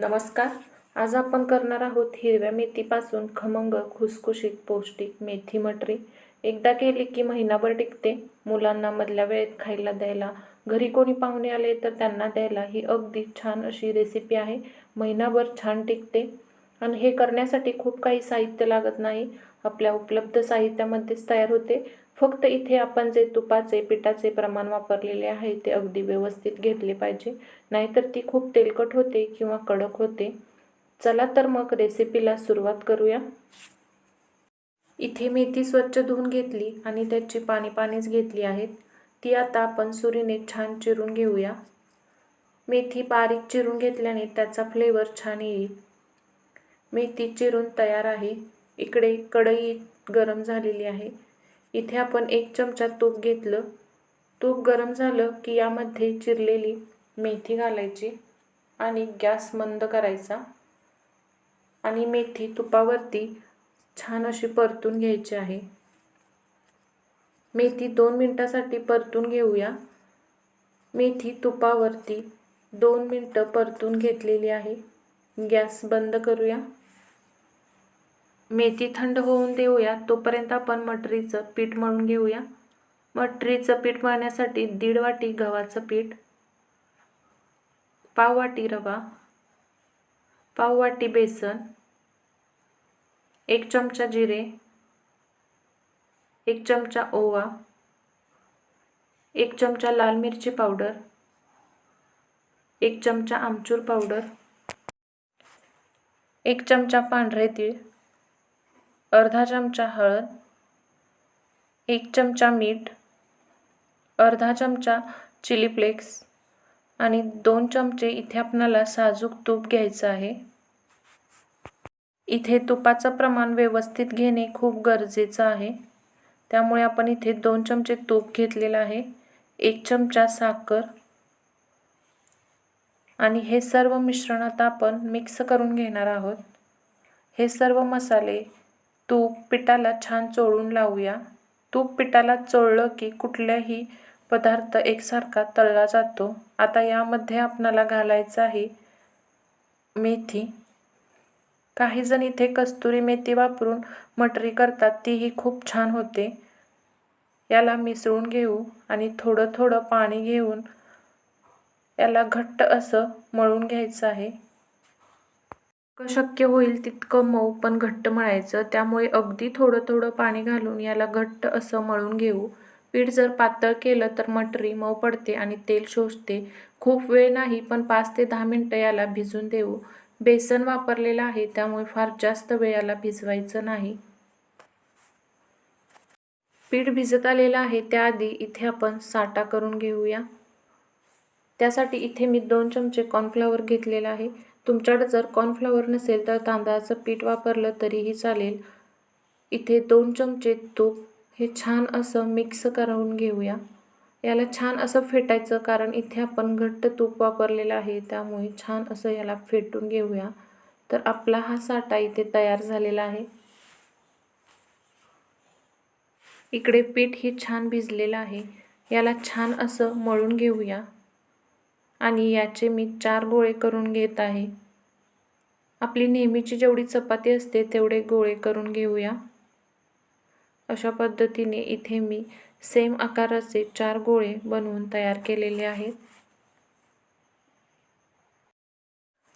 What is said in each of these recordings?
नमस्कार. आज आपण करणार आहोत हिरव्या मेथीपासून खमंग खुसखुशीत पौष्टिक मेथी मटरी. एकदा केली की महिनाभर टिकते. मुलांना मधल्या वेळेत खायला द्यायला घरी कोणी पाहुणे आले तर त्यांना द्यायला ही अगदी छान अशी रेसिपी आहे. महिनाभर छान टिकते. आणि हे करण्यासाठी खूप काही साहित्य लागत नाही. आपल्या उपलब्ध साहित्यामध्येच तयार होते. फक्त इथे आपण जे तुपाचे पिठाचे प्रमाण वापरलेले आहे ते अगदी व्यवस्थित घेतले पाहिजे. नाहीतर ती खूप तेलकट होते किंवा कडक होते. चला तर मग रेसिपीला सुरुवात करूया. इथे मेथी स्वच्छ धुवून घेतली आणि त्याची पाणी पाणीच घेतली आहेत. ती आता आपण सुरीने छान चिरून घेऊया. मेथी बारीक चिरून घेतल्याने त्याचा फ्लेवर छान येईल. मेथी चिरून तयार आहे. इकडे कढई गरम झालेली आहे. इथे आपण एक चमचा तूप घेतलं. तूप गरम झालं की यामध्ये चिरलेली मेथी घालायची आणि गॅस मंद करायचा. आणि मेथी तुपावरती छान अशी परतून घ्यायची आहे. मेथी दोन मिनटासाठी परतून घेऊया. मेथी तुपावरती दोन मिनटं परतून घेतलेली आहे. गॅस बंद करूया. मेथी थंड होऊन देऊया तोपर्यंत आपण मटरीचं पीठ मळून घेऊया. मटरीचं पीठ मळण्यासाठी दीड वाटी गव्हाचं पीठ पाव वाटी रवा पाव वाटी बेसन एक चमचा जिरे एक चमचा ओवा एक चमचा लाल मिरची पावडर एक चमचा आमचूर पावडर एक चमचा पांढरे तीळ अर्धा चमचा हळद एक चमचा मीठ अर्धा चमचा चिली फ्लेक्स आणि दोन चमचे इथे आपणाला साजूक तूप घ्यायचं आहे. इथे तुपाचं प्रमाण व्यवस्थित घेणे खूप गरजेचं आहे. त्यामुळे आपण इथे दोन चमचे तूप घेतलेलं आहे एक चमचा साखर आणि हे सर्व मिश्रण आता आपण मिक्स करून घेणार आहोत. हे सर्व मसाले तूप पिठाला छान चोळून लावूया. तूप पिठाला चोळलं की कुठल्याही पदार्थ एकसारखा तळला जातो. आता यामध्ये आपणाला घालायचं आहे मेथी. काही जण इथे कस्तुरी मेथी वापरून मटरी करतात तीही खूप छान होते. याला मिसळून घेऊ आणि थोडं थोडं पाणी घेऊन याला घट्ट असं मळून घ्यायचं आहे. शक्य होईल तितकं मऊ पण घट्ट मळायचं. त्यामुळे अगदी थोडं थोडं पाणी घालून याला घट्ट असं मळून घेऊ. पीठ जर पातळ केलं तर मटरी मऊ पडते आणि तेल शोषते. खूप वेळ नाही पण पाच ते दहा मिनटं याला भिजून देऊ. बेसन वापरलेलं आहे त्यामुळे फार जास्त वेळ याला भिजवायचं नाही. पीठ भिजत आलेलं आहे त्याआधी इथे आपण साठा करून घेऊया. त्यासाठी इथे मी दोन चमचे कॉर्नफ्लॉवर घेतलेलं आहे. तुमच्याकडे जर कॉर्नफ्लॉवर नसेल तर तांदळाचं पीठ वापरलं तरीही चालेल. इथे दोन चमचे तूप. हे छान असं मिक्स करून घेऊया. याला छान असं फेटायचं कारण इथे आपण घट्ट तूप वापरलेलं आहे त्यामुळे छान असं याला फेटून घेऊया. तर आपला हा साठा इथे तयार झालेला आहे. इकडे पीठ हे छान भिजलेलं आहे. याला छान असं मळून घेऊया. आणि याचे मी चार गोळे करून घेत आहे. आपली नेहमीची जेवढी चपाती असते तेवढे गोळे करून घेऊया. अशा पद्धतीने इथे मी सेम आकाराचे चार गोळे बनवून तयार केलेले आहेत.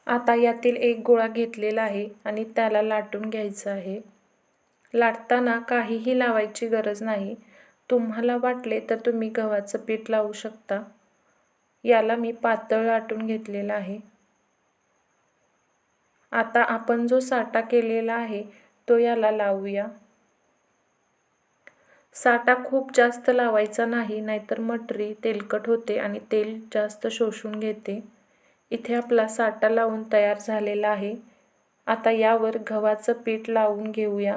आता यातील एक गोळा घेतलेला आहे आणि त्याला लाटून घ्यायचं आहे. लाटताना काहीही लावायची गरज नाही. तुम्हाला वाटले तर तुम्ही गव्हाचं पीठ लावू शकता. याला मी पातळ लाटून घेतलेला आहे. आता आपण जो साठा केलेला आहे तो याला लावूया. साठा खूप जास्त लावायचा नाही नाहीतर मटरी तेलकट होते आणि तेल जास्त शोषून घेते. इथे आपला साठा लावून तयार झालेला आहे. आता यावर गव्हाचं पीठ लावून घेऊया.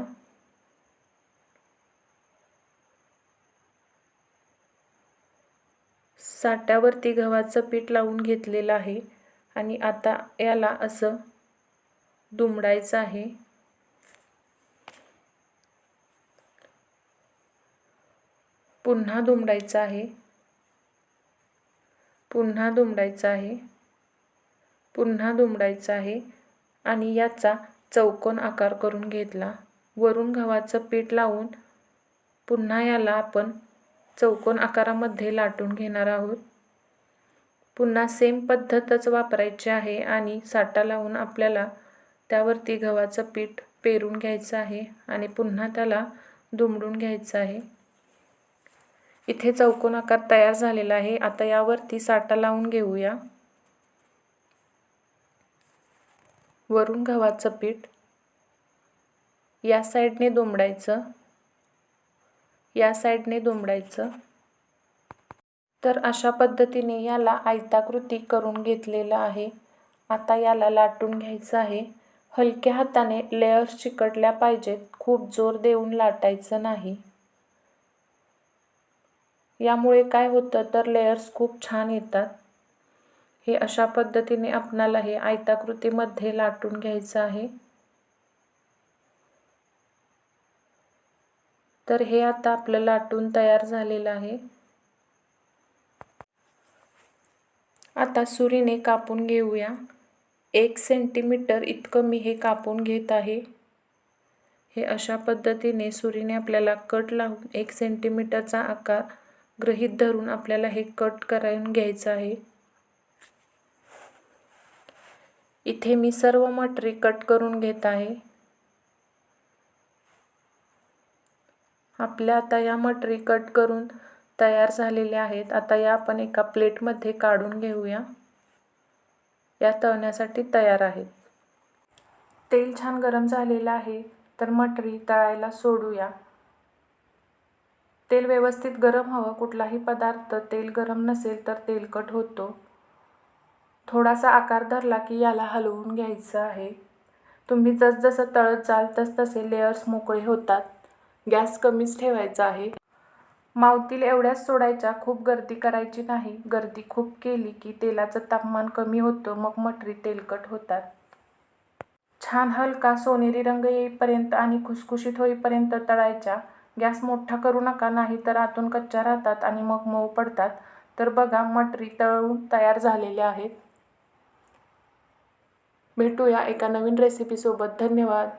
साठ्यावरती गव्हाचं पीठ लावून घेतलेलं आहे आणि आता याला असं दुमडायचं आहे. पुन्हा दुमडायचं आहे. पुन्हा दुमडायचं आहे. पुन्हा दुमडायचं आहे आणि याचा चौकोन आकार करून घेतला. वरून गव्हाचं पीठ लावून पुन्हा याला आपण चौकोन आकारामध्ये लाटून घेणार आहोत. पुन्हा सेम पद्धतच वापरायची आहे आणि साटा लावून आपल्याला त्यावरती गव्हाचं पीठ पेरून घ्यायचं आहे आणि पुन्हा त्याला दुमडून घ्यायचं आहे. इथे चौकोन आकार तयार झालेला आहे. आता यावरती साटा लावून घेऊया. वरून गव्हाचं पीठ या साईडने दुमडायचं. या साईडने दुमडायचं. तर अशा पद्धतीने याला आयताकृती करून घेतलेलं आहे. आता याला लाटून घ्यायचं आहे. हलक्या हाताने लेयर्स चिकटल्या पाहिजेत. खूप जोर देऊन लाटायचं नाही. यामुळे काय होतं तर लेयर्स खूप छान येतात. हे अशा पद्धतीने आपणाला हे आयताकृतीमध्ये लाटून घ्यायचं आहे. तर हे आता आपलं लाटून तयार झालेलं आहे. आता सुरीने कापून घेऊया. एक सेंटीमीटर इतकं मी हे कापून घेत आहे. हे अशा पद्धतीने सुरीने आपल्याला कट लावून एक सेंटीमीटरचा आकार गृहीत धरून आपल्याला हे कट करायला घ्यायचं आहे. इथे मी सर्व मटरी कट करून घेत आहे. आपल्या आता या मटरी कट करून तयार झालेल्या आहेत. आता या आपण एका प्लेटमध्ये काढून घेऊया. या तळण्यासाठी तयार आहेत. तेल छान गरम झालेलं आहे तर मटरी तळायला सोडूया. तेल व्यवस्थित गरम हवं. कुठलाही पदार्थ तेल गरम नसेल तर तेलकट होतो. थोडासा आकार धरला की याला हलवून घ्यायचं आहे. तुम्ही जसजसं तळत जाल तस तसे लेयर्स मोकळे होतात. गॅस कमीच ठेवायचा आहे. मावतील एवढ्याच सोडायच्या खूप गर्दी करायची नाही. गर्दी खूप केली की तेलाचं तापमान कमी होतं मग मटरी तेलकट होतात. छान हलका सोनेरी रंग येईपर्यंत आणि खुसखुशीत होईपर्यंत तळायच्या. गॅस मोठा करू नका नाही तर आतून कच्च्या राहतात आणि मग मऊ पडतात. तर बघा मटरी तळून तयार झालेल्या आहेत. भेटूया एका नवीन रेसिपीसोबत धन्यवाद.